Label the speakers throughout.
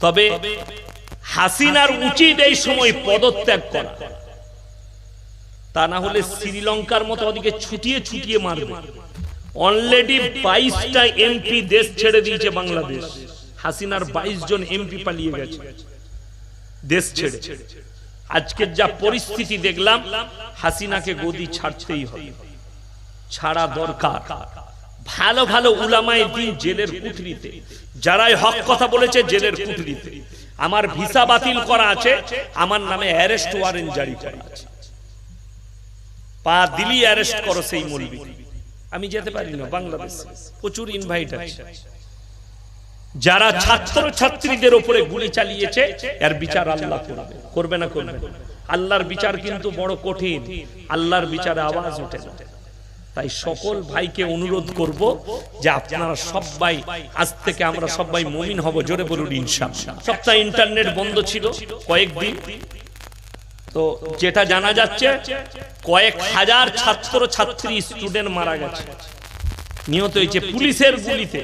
Speaker 1: তবে হাসিনার উচিত এই সময় পদত্যাগ করা। তা না হলে শ্রীলঙ্কার মতো ওদিকে ছুটিয়ে ছুটিয়ে মারবে। অলরেডি বাইশটা এমপি দেশ ছেড়ে দিয়েছে বাংলাদেশ। হাসিনার বাইশ জন এমপি পালিয়ে গেছে। দেশ ছেড়ে। আজকের যা পরিস্থিতি দেখলাম, হাসিনাকে গদি ছাড়তেই হবে। ছাড়া দরকার। ভালো ভালো উলামায় দিন জেলের কুঠরিতে। যারাই হক কথা বলেছে জেলের কুঠরিতে। আমার ভিসা বাতিল করা আছে, আমার নামে অ্যারেস্ট ওয়ারেন্ট জারি করা আছে। পা দিলি অ্যারেস্ট করো সেই মলবি। আমি যেতে পারি না, বাংলাদেশ প্রচুর ইনভাইট আছে। যারা ছাত্র ছাত্রীদের উপরে গুলি চালিয়েছে, এর বিচার আল্লাহ করবে। করবে না করবে আল্লাহর বিচার কিন্তু বড় কঠিন। আল্লাহর বিচারে আওয়াজ ওঠে না। তাই সকল ভাইকে অনুরোধ করব যে আপনারা সবাই আজ থেকে আমরা সবাই মুমিন হব জোরে বলুন ইনশাআল্লাহ সপ্তাহ ইন্টারনেট বন্ধ ছিল কয়েকদিন। তো যেটা জানা যাচ্ছে কয়েক হাজার ছাত্র ছাত্রী স্টুডেন্ট মারা গেছে। নিহত হয়েছে পুলিশের গুলিতে।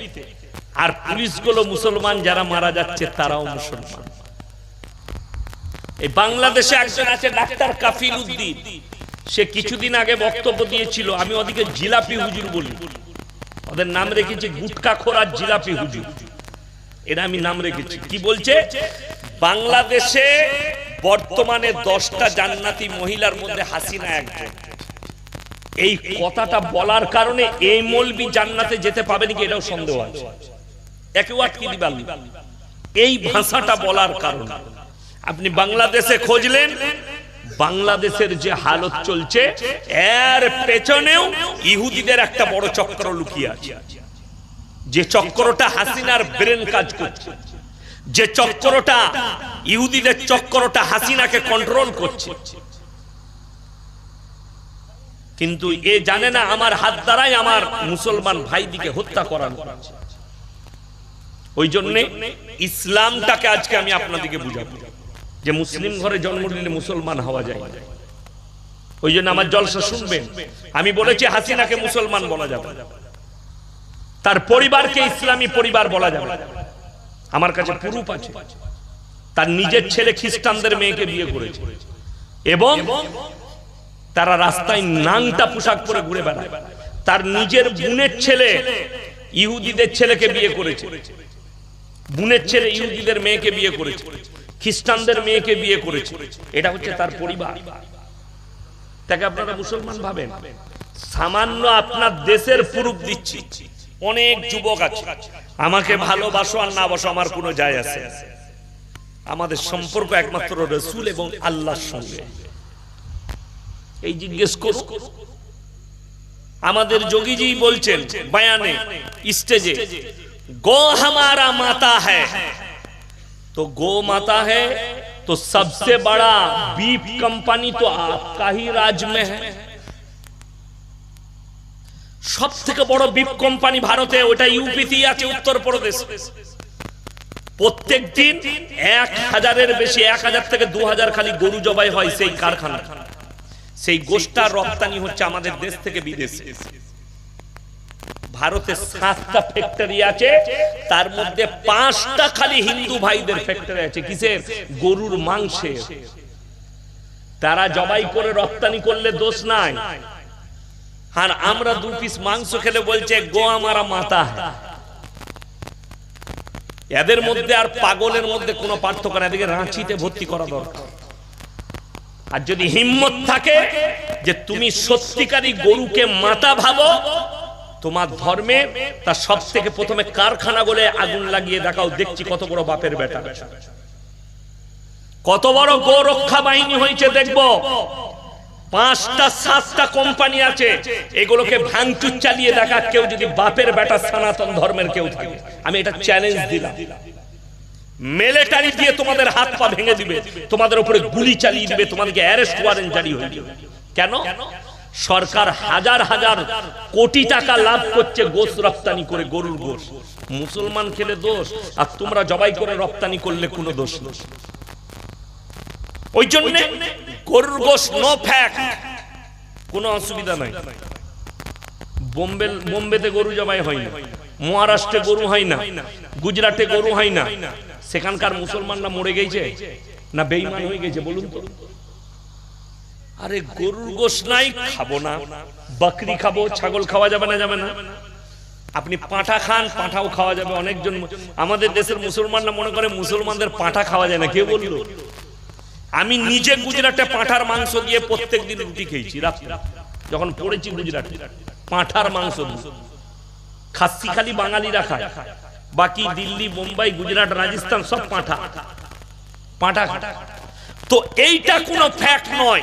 Speaker 1: আর পুলিশগুলো মুসলমান যারা মারা যাচ্ছে তারাও মুসলমান। এই বাংলাদেশে একজন আছে ডাক্তার কাফিল উদ্দিন। সে কিছুদিন আগে বক্তব্য দিয়েছিল, আমি ওদিকে জিলাপি হুজুর বলি। ওদের নাম রেখেছি গুটকা খোরার জিলাপি হুজুর। এরা আমি নাম রেখেছি। কি বলছে? বাংলাদেশে বর্তমানে দশটা জান্নাতি মহিলার মধ্যে হাসিনা একজন। এই কথাটা বলার কারণে এই মলবি জান্নাতে যেতে পাবে নাকি এটাও সন্দেহ আছে। একে দিবেন এই ভাষাটা বলার কারণে। আপনি বাংলাদেশে খুঁজলেন বাংলাদেশের যে হালত চলছে, এর পেছনেও ইহুদিদের একটা বড় চক্র লুকিয়ে আছে। যে চক্রটা হাসিনার ব্রেন কাজ করছে, যে চক্রটা ইহুদিদের চক্রটা হাসিনাকে কন্ট্রোল করছে। কিন্তু এ জানে না আমার হাত দ্বারাই আমার মুসলমান ভাইদিকে হত্যা করানো। ওই জন্যে ইসলামটাকে আজকে আমি আপনাদেরকে বুঝাবো। যে মুসলিম ঘরে জন্ম নিলে মুসলমান হওয়া যায়। ওই জন্য আমার জলসা শুনবেন। আমি বলেছি, হাসিনাকে মুসলমান বলা যাবে তার পরিবারকে ইসলামী পরিবার বলা যাবে আমার কাছে প্রুফ আছে। তার নিজের ছেলে খ্রিস্টানদের মেয়েকে বিয়ে করেছে। এবং তারা রাস্তায় নাংটা পোশাক পরে ঘুরে বেড়ায়। তার নিজের বোনের ছেলে ইহুদিদের ছেলেকে বিয়ে করেছে। বোনের ছেলে ইহুদিদের মেয়েকে বিয়ে করেছে। খ্রিস্টানদের মেয়েকে বিয়ে করেছে। এটা হচ্ছে তার পরিবার। তাকে আপনারা মুসলমান ভাবেন। সামান্য আপনার দেশের প্রুফ দিচ্ছি। অনেক যুবক আছে। আমাকে ভালোবাসো আর না বাসো আমার কোনো যায় আছে আমাদের সম্পর্ক একমাত্র রসুল এবং আল্লাহর সঙ্গে। এই জিজ্ঞেস আমাদের যোগীজি বলছেন, বায়ানে, স্টেজে, গো হামারা মাতা হ্যাঁ तो गो माता है तो सबसे बड़ा बीफ कंपनी तो आपका ही राज में है সব থেকে বড় বিপ কোম্পানি ভারতে ওটা ইউপিতে আছে উত্তরপ্রদেশ প্রত্যেক দিন এক হাজারের বেশি এক হাজার থেকে দু হাজার খালি গরু জবাই হয় সেই কারখানা সেই গোষ্ঠা রপ্তানি হচ্ছে আমাদের দেশ থেকে বিদেশে ভারতে সাতটা ফ্যাক্টরি আছে, তার মধ্যে পাঁচটা খালি হিন্দু ভাইদের ফ্যাক্টরি আছে। কিসের? গরুর মাংসের। তারা জবাই করে রপ্তানি করলে দোষ নাই। আর আমরা দু পিস মাংস খেলে বলছে, গো আমারা মাতা এদের মধ্যে আর পাগলের মধ্যে কোনো পার্থক্য না এদিকে রাঁচিতে ভর্তি করা দরকার। আর যদি হিম্মত থাকে যে তুমি সত্যিকারী গরুকে মাতা ভাবো তোমার ধর্মে তার সব থেকে প্রথমে কারখানা বলে আগুন লাগিয়ে দেখাও, দেখছি কত বড় বাপের বেটা। কত বড় গো রক্ষা বাহিনী হয়েছে, দেখব। পাঁচটা, সাতটা কোম্পানি আছে, এগুলোকে ভাঙচুর চালিয়ে দেখা, কেউ যদি বাপের বেটা সনাতন ধর্মের কেউ থাকে। আমি এটা চ্যালেঞ্জ দিলাম। মিলিটারি দিয়ে তোমাদের হাত পা ভেঙে দিবে, তোমাদের উপরে গুলি চালিয়ে দিবে, তোমাদেরকে অ্যারেস্ট ওয়ারেন্ট জারি হয়ে যাবে। কেন? সরকার হাজার হাজার কোটি টাকা লাভ করছে গোস রপ্তানি করে গরুর গোস মুসলমান খেলে দোষ, আর তোমরা জবাই করে রপ্তানি করলে কোনো দোষ ওই জন্য গরুর গোস নো ফ্যাক কোনো অসুবিধা নাই। বোম্বে বোম্বেতে গরু জবাই হয় না। মহারাষ্ট্রে গরু হয় না। গুজরাটে গরু হয় না। সেখানকার মুসলমানরা মরে গেছে। না বেইমান হয়ে গেছে, বলুন তো। আরে গরুর গোশ নাই, খাব না। বকরি খাব, ছাগল খাওয়া যাবে না যাবে না। আপনি পাঁঠা খান, পাঁঠাও খাওয়া যাবে অনেকজন। আমাদের দেশের মুসলমানরা মনে করে মুসলমানদের পাঁঠা খাওয়া যায় না। কে বলল? আমি নিজে গুজরাটে পাঁঠার মাংস দিয়ে প্রত্যেক দিন রুটি খেয়েছি যখন পড়েছি গুজরাটে, পাঁঠার মাংস খাসি খালি বাঙালিরা খায়। বাকি দিল্লি, মুম্বাই, গুজরাট, রাজস্থান সব পাঁঠা। পাঁঠা তো এইটা কোনো ফ্যাক্ট নয়।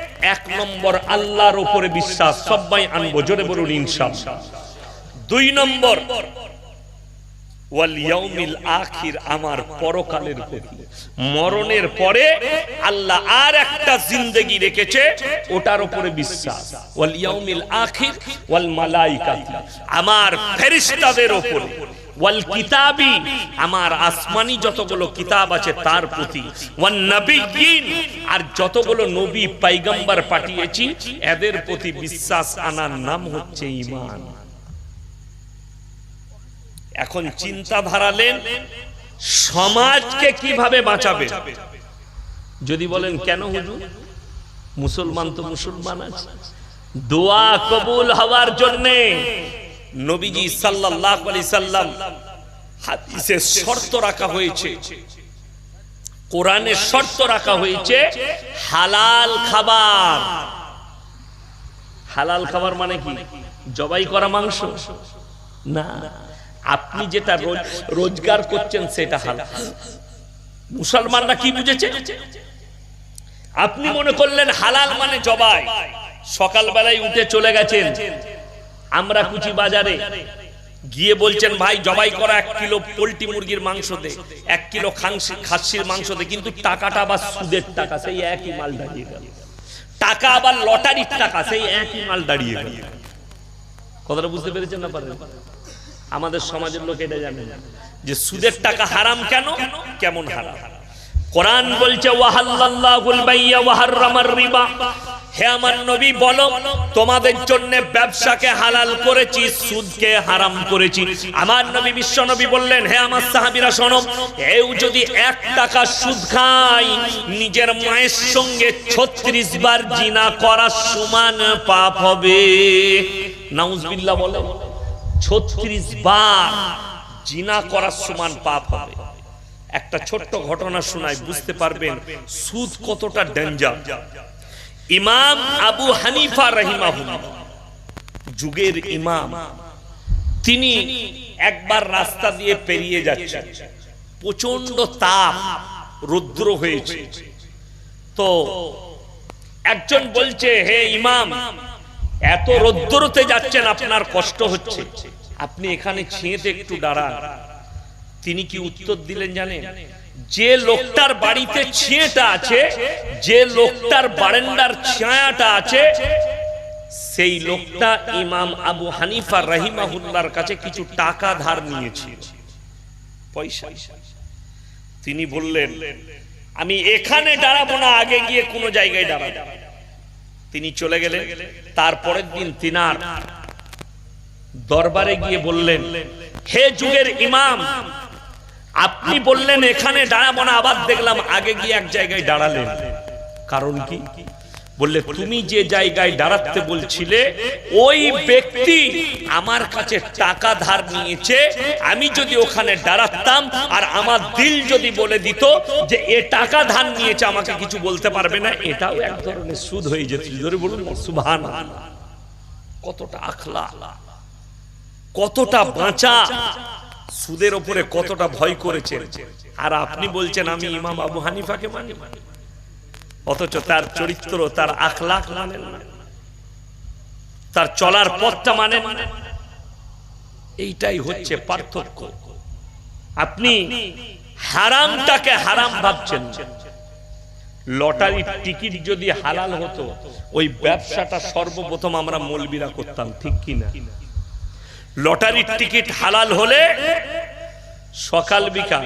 Speaker 1: এক নম্বর আল্লাহর উপরে বিশ্বাস। সবাই আনব, জোরে বলুন, ইনশাআল্লাহ। দুই নম্বর আখির, আমার পরকালের মরণের পরে আল্লাহ আর একটা জিন্দেগি রেখেছে, ওটার উপরে বিশ্বাস। ওয়াল ইয়াউমিল আখির ওয়াল মালাইকাতি আমার ফেরেশতাদের উপরে। ওয়াল কিতাবি, আমার আসমানি যতগুলো কিতাব আছে তার প্রতি। ওয়ান নবিয়িন আর যতগুলো নবী পয়গম্বর পাঠিয়েছি, এদের প্রতি বিশ্বাস আনার নাম হচ্ছে ঈমান। এখন চিন্তা ধারালেন সমাজকে কীভাবে বাঁচাবে? যদি বলেন, কেন হুজুর? মুসলমান তো মুসলমান আছে। দোয়া কবুল হওয়ার জন্য নবীজি সাল্লাল্লাহু আলাইহি সাল্লাম হাদিসে শর্ত রাখা হয়েছে। কোরআনে শর্ত রাখা হয়েছে, হালাল খাবার। হালাল খাবার মানে কি? জবাই করা মাংস? না। আপনি যেটা রোজগার করছেন সেটা হালাল মুসলমানরা কি বুঝেছে? আপনি মনে করলেন হালাল মানে জবাই। সকালবেলায় উঠে চলে গেছেন। আমরা কুচি বাজারে। গিয়ে বলছেন ভাই জবাই করা এক কিলো পোল্ট্রি মুরগির মাংস দে এক কিলো খাংসি খাসির মাংস দে কিন্তু টাকাটা আবার সুদের টাকা সেই একই মাল দাঁড়িয়ে গেল। টাকা আবার লটারির টাকা সেই একই মাল দাঁড়িয়ে গেল। কথাটা বুঝতে পেরেছেন না পারেন? আমাদের সমাজের লোক এটা জানে। যে সুদের টাকা হারাম কেন? কেমন হারাম? কোরআন বলছে ওয়াহাল্লাল্লাহুল বাইয়া ওয়াহাররামার রিবা। হে আমার নবী, বলো, তোমাদের জন্য ব্যবসাকে হালাল করেছি, সুদকে হারাম করেছি। আমার নবী, বিশ্ব নবী বললেন, হে আমার সাহাবীরা, শোনো, এও যদি এক টাকা সুদ খায় নিজের মায়ের সঙ্গে ছত্রিশ বার জিনা করার সমান পাপ হবে। নাউজবিল্লাহ বলে, ছত্রিশ বার জিনা করার সমান পাপ হবে। একটা ছোট্ট ঘটনা শোনায় বুঝতে পারবেন সুদ কতটা ডেঞ্জার ইমাম আবু হানিফা রহিমাহুল্লাহ। যুগের ইমাম। তিনি একবার রাস্তা দিয়ে পেরিয়ে যাচ্ছেন। প্রচণ্ড তাপ, রুদ্র হয়েছে। তো একজন বলছে, হে ইমাম, এত রৌদ্রতে যাচ্ছেন, আপনার কষ্ট হচ্ছে। আপনি এখানে ছেঁতে একটু দাঁড়ান। তিনি কি উত্তর দিলেন জানেন? যে লোকটার বাড়িতে ছিঁয়েটা আছে, যে লোকটার বারান্দার ছায়াটা আছে, সেই লোকটা ইমাম আবু হানিফা রহিমাহুল্লার কাছে কিছু টাকা ধার নিয়েছিল। তিনি বললেন, আমি এখানে দাঁড়াবো না, আগে গিয়ে কোনো জায়গায় দাঁড়াবো। তিনি চলে গেলেন। তারপরের দিন তিনার দরবারে গিয়ে বললেন, হে যুগের ইমাম আপনি বললেন এখানে দাঁড়াবো না, আবার দেখলাম আগে গিয়ে এক জায়গায় দাঁড়ালেন। কারণ কি? বললে, তুমি যে জায়গায় দাঁড়াতে বলছিলে, ওই ব্যক্তি আমার কাছে টাকা ধার নিয়েছে, আমি যদি ওখানে দাঁড়াতাম আর আমার দিল যদি বলে দিত যে এ টাকা ধার নিয়েছে, আমাকে কিছু বলতে পারবে না। এটাও এক ধরনের সুদ হয়ে যেত। ধরে বলুন সুভান কতটা আখলা, কতটা বাঁচা। সুদের ওপরে কতটা ভয় করেছেন। আর আপনি বলছেন, আমি ইমাম আবু হানিফাকে মানি। অথচ তার চরিত্র, তার আখলাখ মানেন তার চলার পথটা মানেন না। এইটাই হচ্ছে পার্থক্য। আপনি হারামটাকে হারাম ভাবছেন লটারির টিকিট যদি হালাল হতো, ওই ব্যবসাটা সর্বপ্রথম আমরা মলবিরা করতাম, ঠিক কি না লটারির টিকিট হালাল হলে সকাল বিকাল।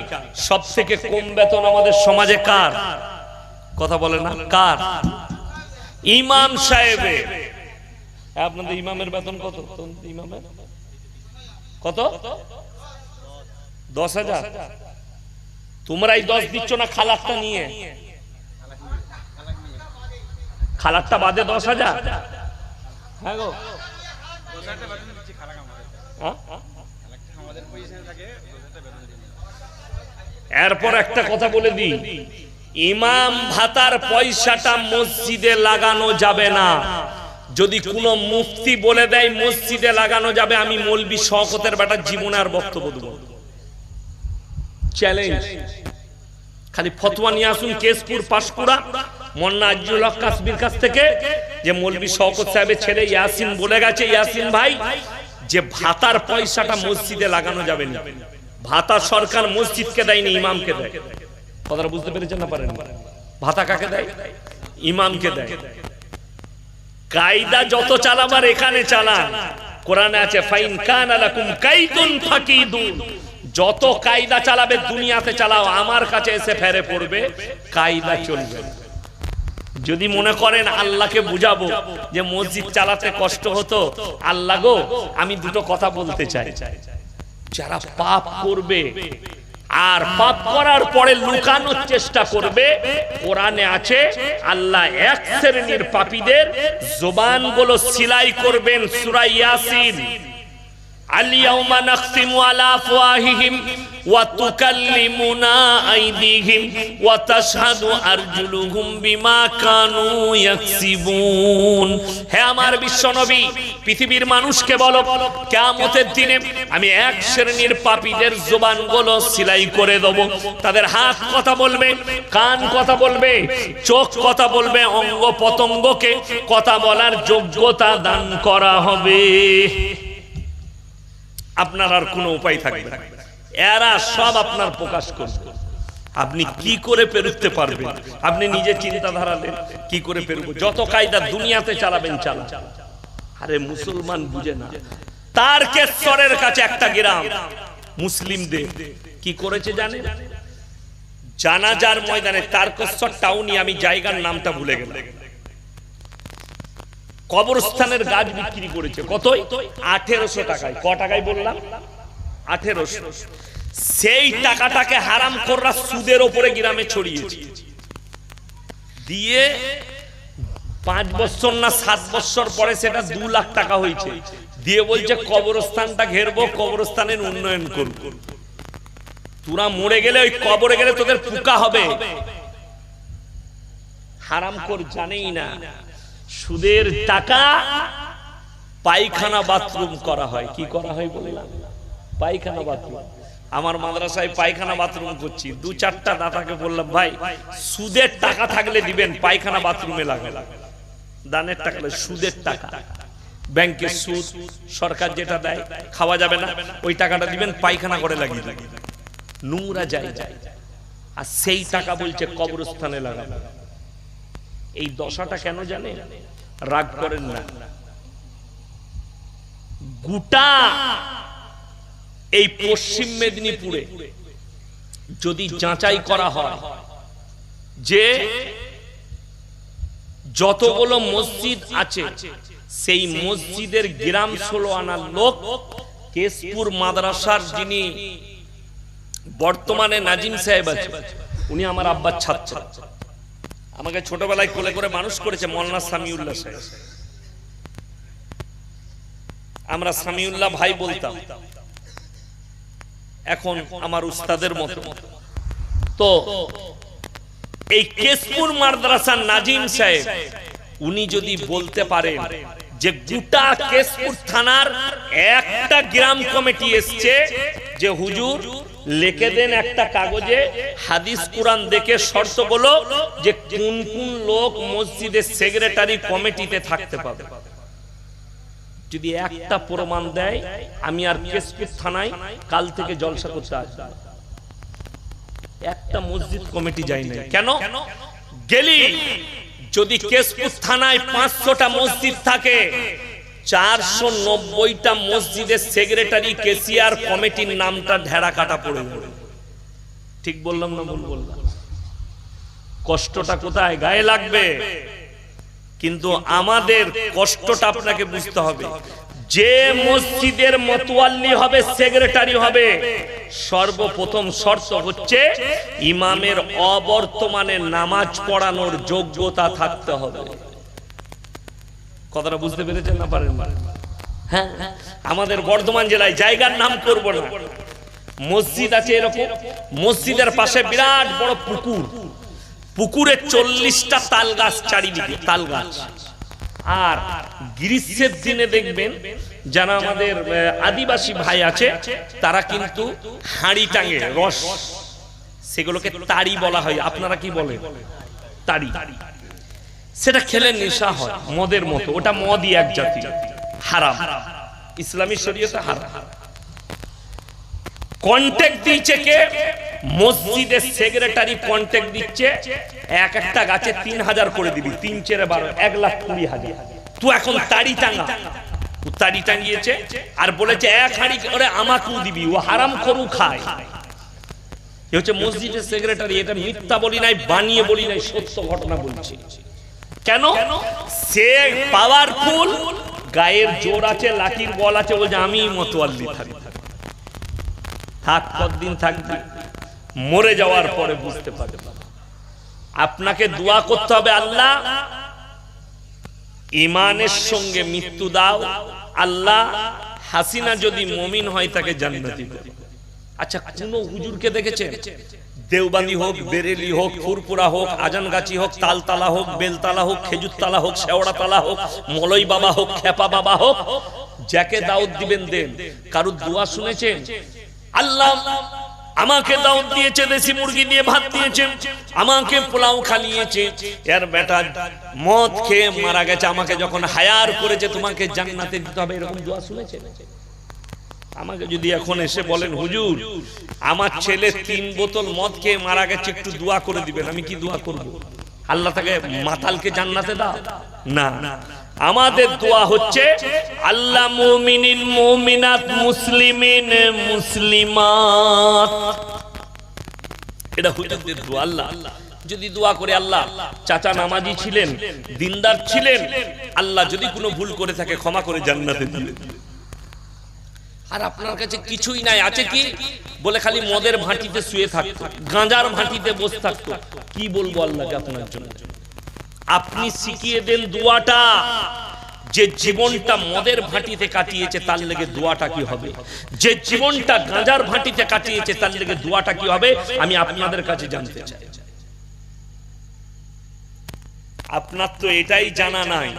Speaker 1: সব থেকে কম বেতন আমাদের সমাজে কার? কথা বলে না, কার? ইমাম সাহেবের আপনাদের ইমামের বেতন কত? ইমামের? কত? দশ হাজার। তোমরা এই দশ দিচ্ছ না খালাকটা নিয়ে? খালাকটা বাদে দশ হাজার? হ্যাঁ গো। হ্যাঁ? এরপর একটা কথা বলে দিই। ইমাম ভাতার পয়সাটা মসজিদে লাগানো যাবে না। যদি কোনো মুফতি বলে দেয়, মসজিদে লাগানো যাবে, আমি মলবি শওকতের বেটার জীবনে আর বক্তব্য দেবো চ্যালেঞ্জ খালি ফতোয়া নিয়ে আসুন কেশপুর, পাশকুড়া, মন্না আজিজুল হক কাশ্মীর কাছ থেকে, যে মলবি শওকত সাহেবের ছেলে ইয়াসিন বলে গেছে। ইয়াসিন ভাই যে ভাতার পয়সাটা মসজিদে লাগানো যাবে না। ভাতা সরকার মসজিদকে দেয়নি, ইমামকে দেয়। কথাটা বুঝতে পেরেছেন না পারেন ভাতা কাকে দেয়? ইমামকে দেয়। কায়দা যত চালাবার এখানে চালান, কোরআনে আছে, ফাইন কান আলাকুম কাইদুন ফাকিদুন। যত কায়দা চালাবে দুনিয়াতে চালাও, আমার কাছে এসে ফেরে পড়বে, কায়দা চলবে। না। যদি মনে করেন আল্লাহকে বুঝাবো যে মসজিদ চালাতে কষ্ট হতো, আল্লাহ গো, আমি দুটো কথা বলতে চাই। যারা পাপ করবে আর পাপ করার পরে লুকানোর চেষ্টা করবে, কোরআনে আছে, আল্লাহ এক শ্রেণির পাপীদের জবানগুলো সিলাই করবেন সূরা ইয়াসিন। اليوم نختم على أفواههم وتكلمنا أيديهم وتشهد أرجلهم بما كانوا يكسبون হে আমার বিশ্বনবী পৃথিবীর মানুষকে বলো কিয়ামতের দিনে আমি এক শ্রেণীর পাপীদের জবানগুলো সিলাই করে দেব তাদের হাত কথা বলবে কান কথা বলবে চোখ কথা বলবে অঙ্গ পতঙ্গকে কথা বলার যোগ্যতা দান করা হবে আপনার আর কোনো উপায় থাকবে না। এরা সব আপনার প্রকাশ করবে। আপনি কি করে পেরুতে পারবেন? আপনি নিজে চিন্তা ধারালেন কি করে পেরুব? যত কায়দা দুনিয়াতে চালাবেন চালা আরে মুসলমান বুঝে না। তার কেশ্বরের কাছে একটা গ্রাম মুসলিমদের কি করেছে জানে জানাজার ময়দানে তারকেশ্বর টাউনি আমি জায়গার নামটা ভুলে গেলাম। কবরস্থানের গাছ বিক্রি করেছে। কত আঠেরোশো টাকায়। ক টাকায় বললাম? আঠেরোশো। সেই টাকাটাকে হারাম কররা সুদের ওপরে গ্রামে ছড়িয়েছে। দিয়ে পাঁচ বছর না সাত বছর পরে সেটা দু লাখ টাকা হয়েছে। দিয়ে বলছে, কবরস্থানটা ঘেরবো, কবরস্থানের উন্নয়ন করব। তোরা মরে গেলে ওই কবরে গেলে তোদের পোকা হবে। হারাম কর জানেই না। সুদের টাকা পায়খানা বাথরুম করা হয়। কি করা হয় বললাম? পায়খানা বাথরুম। আমার মাদ্রাসায় পায়খানা বাথরুম করছি। দু চারটা দাতাকে বললাম, ভাই, সুদের টাকা থাকলে দিবেন, পায়খানা বাথরুমে লাগে দানের টাকা সুদের টাকা। ব্যাংকের সুদ, সরকার যেটা দেয়, খাওয়া যাবে না। ওই টাকাটা দিবেন, পায়খানা করে লাগিয়ে দিবেন। নোংরা যায় যায় আর সেই টাকা বলছে কবরস্থানে লাগাবে। এই দশাটা কেন জানে? রাগ করেন না। গোটা এই পশ্চিম মেদিনীপুরে যদি যাচাই করা হয় যে যতগুলো মসজিদ আছে, সেই মসজিদের গ্রাম ষোলো আনার লোক কেশপুর মাদ্রাসার যিনি বর্তমানে নাজিম সাহেব আছে, উনি আমার আব্বার ছাত্র। আমাকে ছোটবেলায় কোলে করে মানুষ করেছে, মৌলানা সামিউল্লাহ সাহেব। আমরা সামিউল্লাহ ভাই বলতাম, এখন আমার উস্তাদের মতো। তো এই কেশপুর মাদ্রাসার নাজিম সাহেব, উনি যদি বলতে পারেন যে গোটা কেশপুর থানার একটা গ্রাম কমিটি এসছে যে হুজুর লিখে দেন একটা কাগজে, হাদিস কোরআন দেখে শর্ত বলো যে কোন কোন লোক মসজিদের সেক্রেটারি কমিটিতে থাকতে পাবে যদি একটা প্রমাণ দেয়, আমি আর কেশপুর থানায় কাল থেকে জলসা করতে আসব। একটা মসজিদ কমিটি যাই না কেন? গেলি। যদি কেশপুর থানায় পাঁচশোটা মসজিদ থাকে চারশো নব্বইটা মসজিদের সেক্রেটারি কেসিয়ার কমিটির নামটা ঢেড়া কাটা পড়ে যাবে ঠিক বললাম না ভুল বললাম? কষ্টটা কোথায়? গায়ে লাগবে। কিন্তু আমাদের কষ্টটা আপনাকে বুঝতে হবে। যে মসজিদের মতোয়াল্লি হবে, সেক্রেটারি হবে, সর্বপ্রথম শর্ত হচ্ছে ইমামের অবর্তমানে নামাজ পড়ানোর যোগ্যতা থাকতে হবে। কথাটা বুঝতে পেরেছেন না পারেন? হ্যাঁ? আমাদের বর্ধমান জেলায় জায়গার নাম করব না। মসজিদ আছে এরকম। মসজিদের পাশে বিরাট বড় পুকুর। পুকুরে চল্লিশটা তাল গাছ চারিদিকে তাল গাছ আর গ্রীষ্মের দিনে দেখবেন, যারা আমাদের আদিবাসী ভাই আছে, তারা কিন্তু হাঁড়ি টাঙে, রস। সেগুলোকে তাড়ি বলা হয়। আপনারা কি বলেন? তাড়ি সেটা খেলে নেশা হয় মদের মতো। ওটা মদই এক জাতি। হারাম। ইসলামী শরীয়তে হারাম। কন্ট্যাক্ট দিচ্ছে কে? মসজিদের সেক্রেটারি কন্ট্যাক্ট দিচ্ছে। এক একটা গাছে তিন হাজার করে দিবি। তিন চেরে বারো। এক লাখ কুড়ি হাজার। তুই এখন তাড়ি টাঙ্গা ও তাড়ি টাঙ্গিয়েছে আর বলেছে এক হাঁড়ি করে আমাকেও দিবি। ও হারাম করু খায়। এ হচ্ছে মসজিদের সেক্রেটারি এটা মিথ্যা বলি নাই বানিয়ে বলি নাই সত্য ঘটনা বলছি। কেন? সে পাওয়ারফুল গায়ের জোর আছে, লাঠির বল আছে, বলছে, আমি মতোয়াল্লি থাকি থাক, কতদিন থাকবি? মরে যাওয়ার পরে বুঝতে পারবে। আপনাকে দোয়া করতে হবে, আল্লাহ, ইমানের সঙ্গে মৃত্যু দাও। আল্লাহ, হাসিনা যদি মমিন হয়, তাকে জান্নাতি আচ্ছা কোন হুজুরকে দেখেছেন? দেওবান্দি হোক, বেরেলি হোক, ফুরপুরা হোক, আজানগাছি হোক, তালতালা হোক, বেলতালা হোক, খেজুরতলা হোক, শেওড়াতলা হোক মলই বাবা হোক খেপা বাবা হোক, যাকে দাউদ দিবেন দেন। কারুর দোয়া শুনেছেন? আল্লাহ আমাকে দাউদ দিয়েছে দেশি মুরগি নিয়ে ভাত দিয়েছে আমাকে পোলাও খালিয়েছে এর বেটা মদ খেয়ে মারা গেছে, আমাকে যখন হায়ার করেছে, তোমাকে জান্নাতে দিতে হবে, এরকম দোয়া শুনেছেন? আমাকে যদি এখন এসে বলেন, হুজুর, আমার ছেলে তিন বোতল মদ খেয়ে মারা গেছে, একটু দোয়া করে দিবেন, আমি কি দোয়া করব? আল্লাহ তাকে মাতালকে জান্নাতে দাও। না। আমাদের দোয়া হচ্ছে, আল্লাহ মুমিনিন, মুমিনাত, মুসলিমিন, মুসলিমাত। এটা হুজুরদের দোয়া, আল্লাহ। যদি দোয়া করে আল্লাহ, চাচা নামাজি ছিলেন, দিনদার ছিলেন, আল্লাহ যদি কোনো ভুল করে থাকে, ক্ষমা করে জান্নাতে দিবেন। আর আপনার কাছে কিছুই নাই, আছে কি? বলে খালি মদের ভাঁটিতে শুয়ে থাকতো, গাঁজার ভাঁটিতে বসে থাকতো। কি বলব আল্লাহকে আপনার জন্য? আপনি শিখিয়ে দেন দোয়াটা। যে জীবনটা মদের ভাঁটিতে কাটিয়েছে, তার লেগে দোয়াটা কি হবে? যে জীবনটা গাঁজার ভাঁটিতে কাটিয়েছে, তার লেগে দোয়াটা কি হবে? আমি আপনাদের কাছে জানতে চাই। আপনার তো এটাই জানা নাই।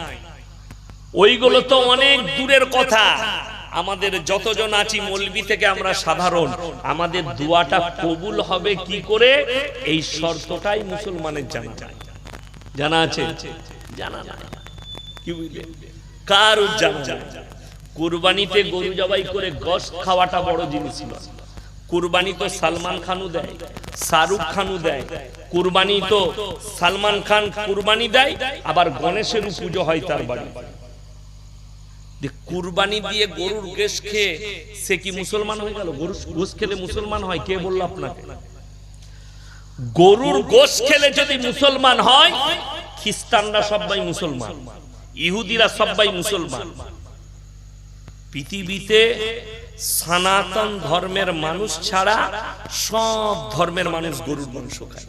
Speaker 1: ওইগুলো তো অনেক দূরের কথা। আমাদের যতজন আছি মলবি থেকে আমরা সাধারণ, আমাদের দোয়াটা কবুল হবে কি করে? এই শর্তটাই মুসলমানের জানা যায় জানা আছে? জানা না কি বুঝলেন কার কুরবানিতে গরু জবাই করে গস খাওয়াটা বড় জিনিস নয়। কুরবানি তো সালমান খানও দেয়, শাহরুখ খানও দেয়। কুরবানি তো সালমান খান কুরবানি দেয়, আবার গণেশেরও পুজো হয় তার বাড়ি কুরবানি দিয়ে গরুর গোশ খেয়ে সে কি মুসলমান হয়ে গেল? গরুর গোশ খেলে মুসলমান হয়, কে বলল আপনাকে? গরুর গোশ খেলে যদি মুসলমান হয়, খ্রিস্টানরা সবাই মুসলমান, ইহুদিরা সবাই মুসলমান। পৃথিবীতে সনাতন ধর্মের মানুষ ছাড়া সব ধর্মের মানুষ গরুর মাংস খায়।